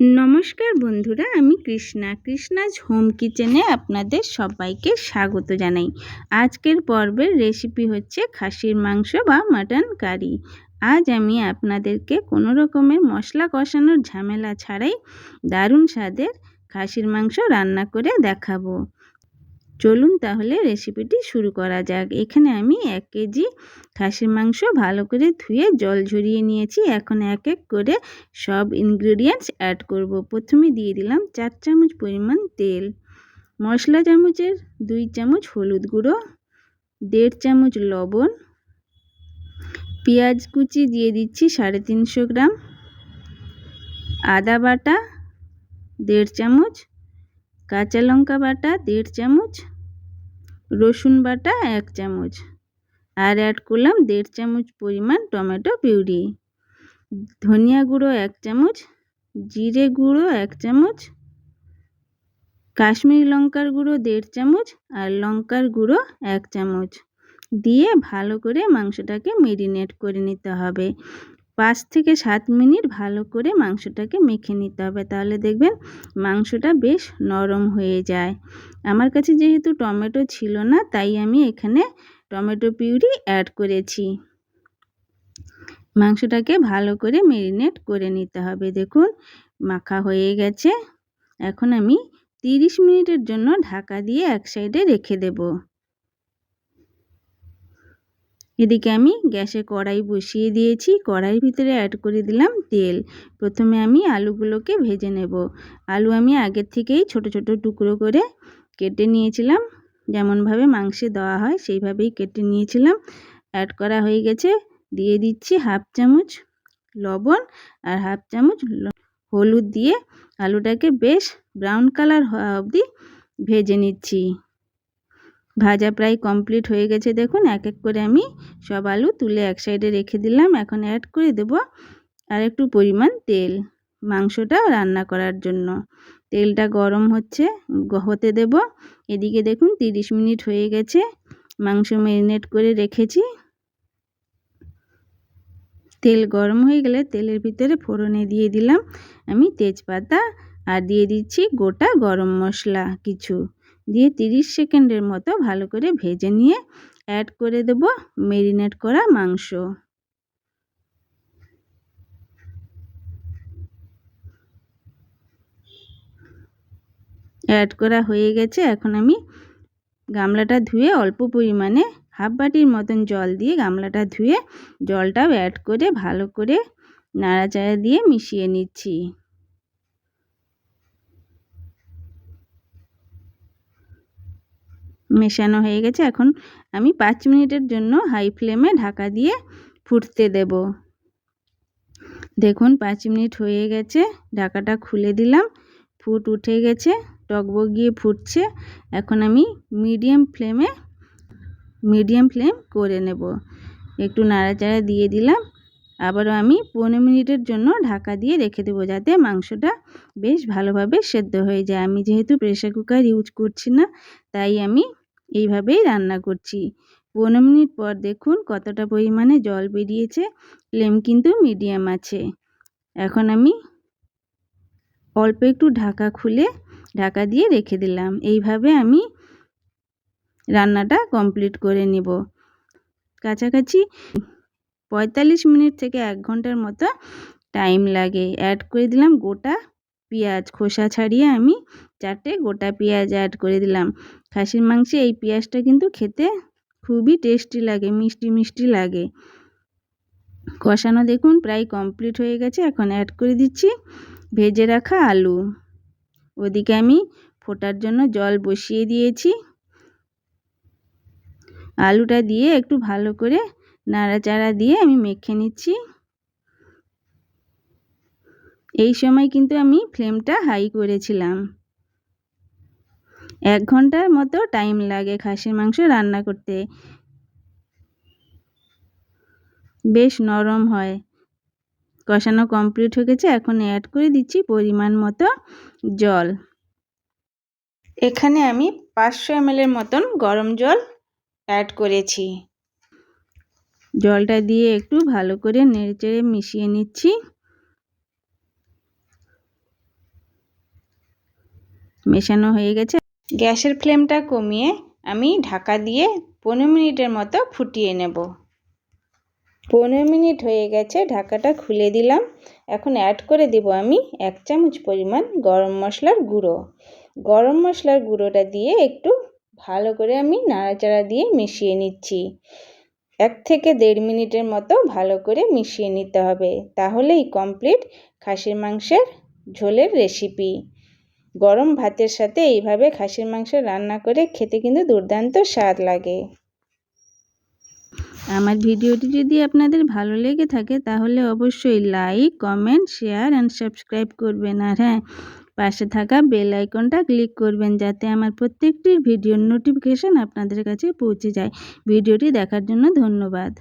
নমস্কার বন্ধুরা, আমি কৃষ্ণা। কৃষ্ণাজ হোম কিচেনে আপনাদের সবাইকে স্বাগত জানাই। আজকের পর্বের রেসিপি হচ্ছে খাসির মাংস বা মাটন কারি আজ আমি আপনাদেরকে কোনো রকমের মশলা কষানোর ঝামেলা ছাড়াই দারুণ স্বাদের খাসির মাংস রান্না করে দেখাবো। চলুন তাহলে রেসিপিটি শুরু করা যাক। এখানে আমি এক কেজি খাসির মাংস ভালো করে ধুয়ে জল ঝরিয়ে নিয়েছি। এখন এক এক করে সব ইনগ্রিডিয়েন্টস অ্যাড করব। প্রথমে দিয়ে দিলাম চার চামচ পরিমাণ তেল, মশলা চামচের দুই চামচ হলুদ গুঁড়ো, দেড় চামচ লবণ, পেঁয়াজ কুচি দিয়ে দিচ্ছি সাড়ে তিনশো গ্রাম, আদা বাটা, দেড় চামচ কাঁচা লঙ্কা বাটা দেড় চামচ, রসুন বাটা এক চামচ আর অ্যাড করলাম দেড় চামচ পরিমাণ টমেটো পিউরি। ধনিয়া গুঁড়ো এক চামচ, জিরে গুঁড়ো এক চামচ, কাশ্মীরি লঙ্কার গুঁড়ো দেড় চামচ আর লঙ্কার গুঁড়ো এক চামচ। দিয়ে ভালো করে মাংসটাকে মেরিনেট করে নিতে হবে। পাঁচ থেকে সাত মিনিট ভালো করে মাংসটাকে মেখে নিতে হবে। তাহলে দেখবেন মাংসটা বেশ নরম হয়ে যায়। আমার কাছে যেহেতু টমেটো ছিল না, তাই আমি এখানে টমেটো পিউরি অ্যাড করেছি। মাংসটাকে ভালো করে মেরিনেট করে নিতে হবে। দেখুন, মাখা হয়ে গেছে। এখন আমি তিরিশ মিনিটের জন্য ঢাকা দিয়ে এক সাইডে রেখে দেবো। এদিকে আমি গ্যাসে কড়াই বসিয়ে দিয়েছি। কড়াইয়ের ভিতরে অ্যাড করে দিলাম তেল। প্রথমে আমি আলুগুলোকে ভেজে নেব। আলু আমি আগের থেকেই ছোট ছোট টুকরো করে কেটে নিয়েছিলাম। যেমনভাবে মাংসে দেওয়া হয়, সেইভাবেই কেটে নিয়েছিলাম। অ্যাড করা হয়ে গেছে। দিয়ে দিচ্ছি হাফ চামচ লবণ আর হাফ চামচ হলুদ দিয়ে আলুটাকে বেশ ব্রাউন কালার হওয়া অবধি ভেজে নিচ্ছি। ভাজা প্রায় কমপ্লিট হয়ে গেছে। দেখুন এক এক করে আমি সব আলু তুলে এক সাইডে রেখে দিলাম। এখন অ্যাড করে দেব আর একটু পরিমাণ তেল মাংসটা রান্না করার জন্য। তেলটা গরম হচ্ছে হতে দেব। এদিকে দেখুন, তিরিশ মিনিট হয়ে গেছে। মাংস ম্যারিনেট করে রেখেছি। তেল গরম হয়ে গেলে তেলের ভিতরে ফোড়নে দিয়ে দিলাম। আমি তেজপাতা আর দিয়ে দিচ্ছি গোটা গরম মশলা কিছু। দিয়ে 30 সেকেন্ডের মতো ভালো করে ভেজে নিয়ে অ্যাড করে দেব মেরিনেট করা মাংস। অ্যাড করা হয়ে গেছে। এখন আমি গামলাটা ধুয়ে অল্প পরিমাণে হাফ বাটির মতন জল দিয়ে গামলাটা ধুয়ে জলটাও অ্যাড করে ভালো করে নাড়াচাড়া দিয়ে মিশিয়ে নিচ্ছি। মেশানো হয়ে গেছে। এখন আমি পাঁচ মিনিটের জন্য হাই ফ্লেমে ঢাকা দিয়ে ফুটতে দেব। দেখুন, পাঁচ মিনিট হয়ে গেছে। ঢাকাটা খুলে দিলাম। ফুট উঠে গেছে। টকবক গিয়ে ফুটছে। এখন আমি মিডিয়াম ফ্লেমে মিডিয়াম ফ্লেম করে নেব। একটু নাড়াচাড়া দিয়ে দিলাম। আবারও আমি পনেরো মিনিটের জন্য ঢাকা দিয়ে রেখে দেবো যাতে মাংসটা বেশ ভালোভাবে সেদ্ধ হয়ে যায়। আমি যেহেতু প্রেশার কুকার ইউজ করছি না, তাই আমি এইভাবেই রান্না করছি। পনেরো মিনিট পর দেখুন কতটা পরিমাণে জল বেরিয়েছে ফ্লেম কিন্তু মিডিয়াম আছে। এখন আমি অল্প একটু ঢাকা খুলে ঢাকা দিয়ে রেখে দিলাম। এইভাবে আমি রান্নাটা কমপ্লিট করে নেব। কাছাকাছি পঁয়তাল্লিশ মিনিট থেকে এক ঘণ্টার মতো টাইম লাগে। অ্যাড করে দিলাম গোটা পেঁয়াজ। খোসা ছাড়িয়ে আমি চারটে গোটা পেঁয়াজ অ্যাড করে দিলাম। খাসির মাংসে এই পেঁয়াজটা কিন্তু খেতে খুবই টেস্টি লাগে, মিষ্টি মিষ্টি লাগে। কষানো দেখুন প্রায় কমপ্লিট হয়ে গেছে। এখন অ্যাড করে দিচ্ছি ভেজে রাখা আলু। ওদিকে আমি ফোটার জন্য জল বসিয়ে দিয়েছি। আলুটা দিয়ে একটু ভালো করে নাড়াচাড়া দিয়ে আমি মেখে নিচ্ছি। এই সময় কিন্তু আমি ফ্লেমটা হাই করেছিলাম। এক ঘণ্টার মতো টাইম লাগে খাসির মাংস রান্না করতে। বেশ নরম হয়। কষানো কমপ্লিট হয়ে গেছে, এখন অ্যাড করে দিচ্ছি পরিমাণ মতো জল। এখানে আমি পাঁচশো এমএলের মতন গরম জল অ্যাড করেছি। জলটা দিয়ে একটু ভালো করে নেড়েচেড়ে মিশিয়ে নিচ্ছি। মেশানো হয়ে গেছে। গ্যাসের ফ্লেমটা কমিয়ে আমি ঢাকা দিয়ে পনেরো মিনিটের মতো ফুটিয়ে নেব। পনেরো মিনিট হয়ে গেছে, ঢাকাটা খুলে দিলাম। এখন অ্যাড করে দেব আমি এক চামচ পরিমাণ গরম মশলার গুঁড়ো। গরম মশলার গুঁড়োটা দিয়ে একটু ভালো করে আমি নাড়াচাড়া দিয়ে মিশিয়ে নিচ্ছি। এক থেকে দেড় মিনিটের মতো ভালো করে মিশিয়ে নিতে হবে। তাহলেই কমপ্লিট খাসির মাংসের ঝোলের রেসিপি গরম ভাতের সাথে এইভাবে খাসির মাংস রান্না করে খেতে কিন্তু দুর্দান্ত স্বাদ লাগে। আমার ভিডিওটি যদি আপনাদের ভালো লেগে থাকে, তাহলে অবশ্যই like comment share and subscribe করবেন। আর হ্যাঁ পাশে থাকা বেল আইকনটা ক্লিক করবেন যাতে আমার প্রত্যেকটি ভিডিওর নোটিফিকেশান আপনাদের কাছে পৌঁছে যায়। ভিডিওটি দেখার জন্য ধন্যবাদ।